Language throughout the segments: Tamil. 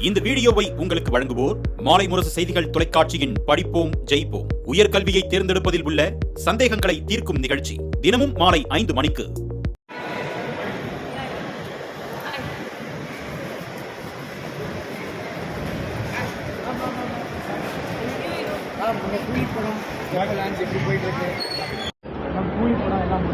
இந்த வீடியோவை உங்களுக்கு வழங்குவோர் மாலை முரசு செய்திகள் தொலைக்காட்சியின் படிப்போம் ஜெயிப்போம். உயர்கல்வியை தேர்ந்தெடுப்பதில் உள்ள சந்தேகங்களை தீர்க்கும் நிகழ்ச்சி தினமும் மாலை ஐந்து மணிக்கு. கூலி படம் எப்படி போயிட்டு இருக்கு நம்ம கூலி படம் எல்லாம்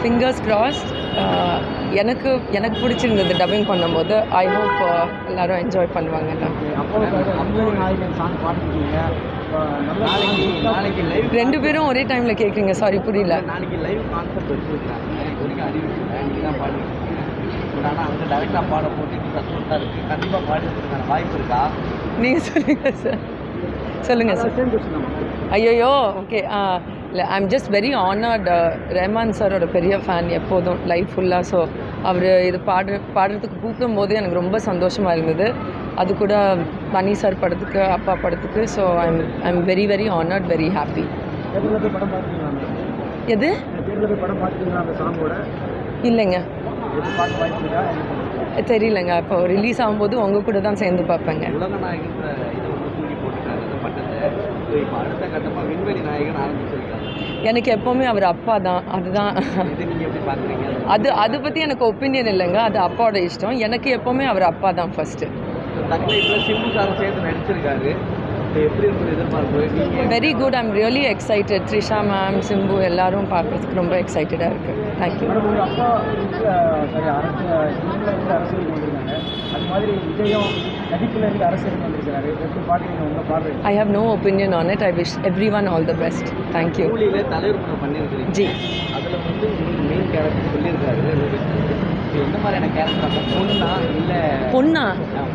ஃபிங்கர்ஸ் கிராஸ் uh, எனக்கு எனக்கு பிடிச்சிருந்தது டப்பிங் பண்ணும்போது. ஐ ஹோப் uh, எல்லாரும் என்ஜாய் பண்ணுவாங்கன்னு நாளைக்கு நாளைக்கு ரெண்டு பேரும் ஒரே டைமில் கேட்குறீங்க சாரி புரியல. நாளைக்கு லைவ் அங்கே டேரெக்டாக பாட போட்டு இருக்குது கண்டிப்பாக வாய்ப்பு இருக்கா நீங்கள் சொல்லுங்கள் சார் சொல்லுங்கள் சார் ஐயோ ஓகே uh, இல்லை I'm just very honoured Rahman சாரோட பெரிய ஃபேன் எப்போதும் லைஃப் ஃபுல்லாக ஸோ அவர் இது பாடுற பாடுறதுக்கு கூப்பிடும் போது எனக்கு ரொம்ப சந்தோஷமாக இருந்தது. அது கூட மணி சார் படத்துக்கு அப்பா படத்துக்கு. So I'm I am very very honoured very happy படம் எது? படம் இல்லைங்க. தெரியலங்க. இப்போ ரிலீஸ் ஆகும்போது உங்கள் கூட தான் சேர்ந்து பார்ப்பேங்க. அடுத்த கட்டமாக விண்வெளி நாயகன் ஆரம்பிச்சிருக்காங்க எனக்கு எப்போவுமே அவர் அப்பா தான் அதுதான் அது அதை பற்றி எனக்கு ஒப்பீனியன் இல்லைங்க அது அப்பாவோட இஷ்டம் எனக்கு எப்போவுமே அவர் அப்பா தான் first very good I'm really excited Trisha ma'am Simbu எல்லாரும் பார்க்குறதுக்கு ரொம்ப எக்ஸைட்டடாக இருக்குது தேங்க்யூ மாதிரி விஜயம் நடிப்பில் இருந்து அரசியலுக்கு வந்திருக்கிறாரு. எப்படி பார்க்குறீங்க உங்கள் பார்வை I have no opinion on it I wish everyone all the best thank you கூலியில் தலைவர் பண்ணியிருக்கிறீங்க. ஜி. அதில் வந்து உங்களுக்கு மெயின் கேரக்டர் சொல்லியிருக்காரு. எந்த மாதிரியான கேரக்டர் பொண்ணா இல்லை? பொண்ணா?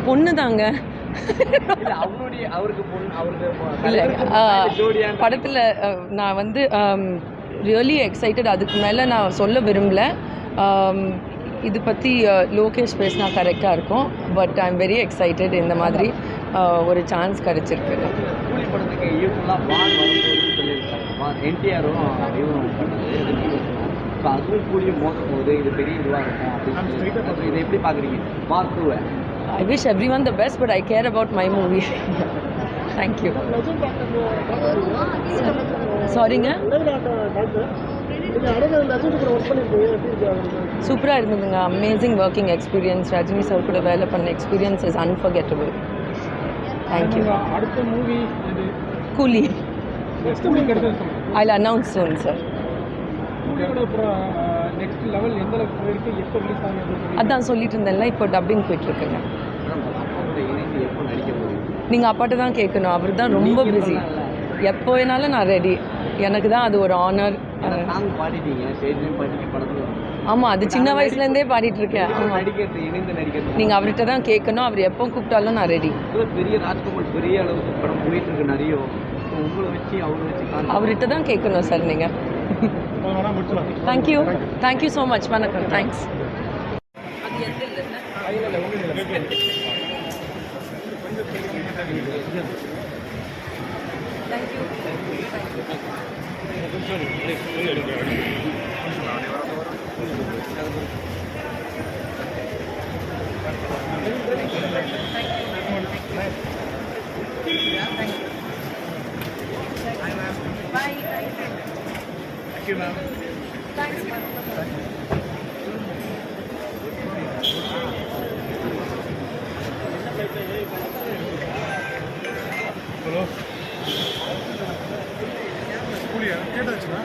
பொண்ணு தாங்க படத்தில் நான் வந்து ரியலி எக்ஸைட்டட் அதுக்கு மேலே நான் சொல்ல விரும்பல. இது பற்றி லோகேஷ் பேசினா கரெக்டாக இருக்கும். But I am very excited இந்த மாதிரி ஒரு சான்ஸ் கிடச்சிருக்கு. I wish everyone the best but I care about my movie thank you சாரிங்க சூப்பராக இருந்ததுங்க. Amazing working experience Rajini sir கூட வேலை பண்ண experience is unforgettable thank you அடுத்த movie Coolie. I announce soon sir அதான் சொல்லிட்டு இருந்தேன்ல இப்போ டப்பிங் போயிட்டுருக்குங்க. நீங்கள் அப்பாட்ட தான் கேட்கணும். அவர் தான் ரொம்ப பிஸி எப்போ வேணாலும் நான் ரெடி எனக்கு தான் அது ஒரு ஆனர் சாங் பாடிட்டீங்க ஸ்டேஜ்லையும் பாடிட்டு படத்துல ஆமாம் அது சின்ன வயசுலேருந்தே பாடிட்டு இருக்கேன் நடிக்கிறது இணைந்து நடிக்கிறது நீங்கள் அவர்கிட்ட தான் கேட்கணும் அவர் எப்போ கூப்பிட்டாலும் நான் ரெடி பெரிய ராஜ்குமார் பெரிய அளவுக்கு படம் போயிட்டு இருக்கு நிறைய. இப்போ உங்களை வச்சு அவரை வச்சு கான்செப்ட் அவர்கிட்ட தான் கேட்கணும் சார் நீங்கள் thank you thank you so much வணக்கம். Thanks Thank you, ma'am. Thanks, ma'am. Hello. కేటాయించిన